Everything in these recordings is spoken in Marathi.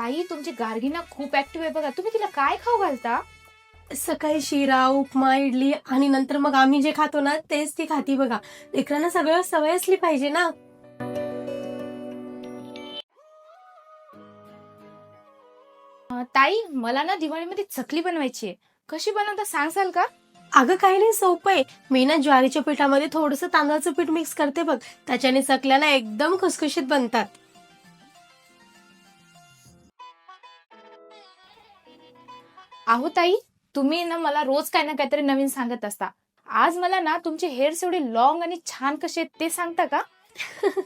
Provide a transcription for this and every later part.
ताई तुमची गार्गी ना खूप ऍक्टिव्ह आहे बघा. तुम्ही तिला काय खाऊ घालता? सकाळी शिरा उपमा इडली आणि नंतर मग आम्ही जे खातो ना तेच ती खाती बघा. लेकरांना सगळं सवय असली पाहिजे ना. अं, ताई मला ना दिवाळीमध्ये चकली बनवायची आहे. कशी बनवता सांगसाल का? अगं काही नाही सोपं आहे. मी ना ज्वारीच्या पिठामध्ये थोडंसं तांदळाचं पीठ मिक्स करते बघ. त्याच्याने चकल्या ना एकदम खुसखुशीत बनतात. अहो ताई तुम्ही ना मला रोज काय ना काहीतरी नवीन सांगत असता. आज मला ना तुमचे हेअर्स एवढे लॉंग आणि छान कसे आहेत ते सांगता का?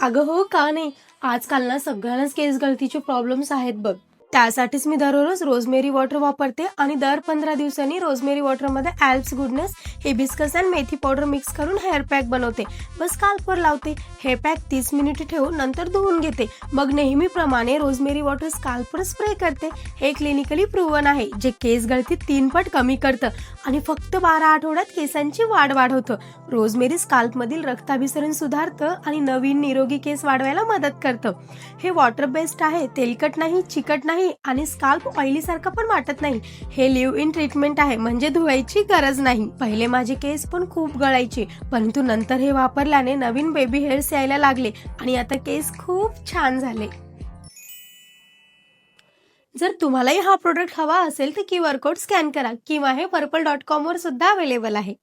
अगं हो का नाही? आजकाल ना सगळ्यांनाच केस गळतीचे प्रॉब्लेम्स आहेत बघ. त्यासाठीच मी दररोज रोजमेरी वॉटर वापरते आणि दर पंधरा दिवसांनी rosemary वॉटरमध्ये Alps goodness hibiscus and methi powder mix करून हेअर पॅक बनवते. बस स्काल्पवर लावते. हेअर पॅक तीस मिनिटे ठेवून नंतर धुवून घेते. मग नेहमीप्रमाणे रोजमेरी वॉटर स्काल्पवर स्प्रे करते. हे क्लिनिकली प्रूवन आहे जे केस गळती तीन पट कमी करतं आणि फक्त बारा आठवड्यात केसांची वाढ वाढवतं. रोजमेरी स्काल्पमधील रक्ताभिसरण सुधारतं आणि नवीन निरोगी केस वाढवायला मदत करतं. हे वॉटर बेस्ड आहे तेलकट नाही चिकट नाही आणि स्काल्प ऑइली सारखं पण वाटत नाही. हे लिव्ह इन ट्रीटमेंट आहे म्हणजे धुवायची गरज नाही. पहिले माझे केस पण खूप गळायचे परंतु नंतर हे वापरल्याने नवीन बेबी हेअर्स यायला लागले आणि आता केस खूप छान झाले. जर तुम्हालाही हा प्रोडक्ट हवा असेल तर क्यू आर कोड स्कॅन करा किंवा हे पर्पल डॉट कॉम वर सुद्धा अवेलेबल आहे.